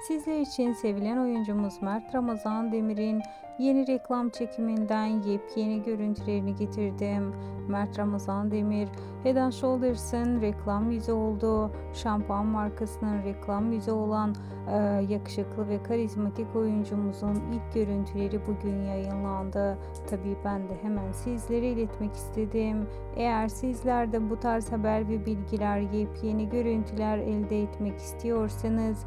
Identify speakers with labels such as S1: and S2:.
S1: Sizler için sevilen oyuncumuz Mert Ramazan Demir'in yeni reklam çekiminden yepyeni görüntülerini getirdim. Mert Ramazan Demir, Head Shoulders'ın reklam yüzü oldu. Şampuan markasının reklam yüzü olan e, yakışıklı ve karizmatik oyuncumuzun ilk görüntüleri bugün yayınlandı. Tabii ben de hemen sizlere iletmek istedim. Eğer sizler de bu tarz haber ve bilgiler, yepyeni görüntüler elde etmek istiyorsanız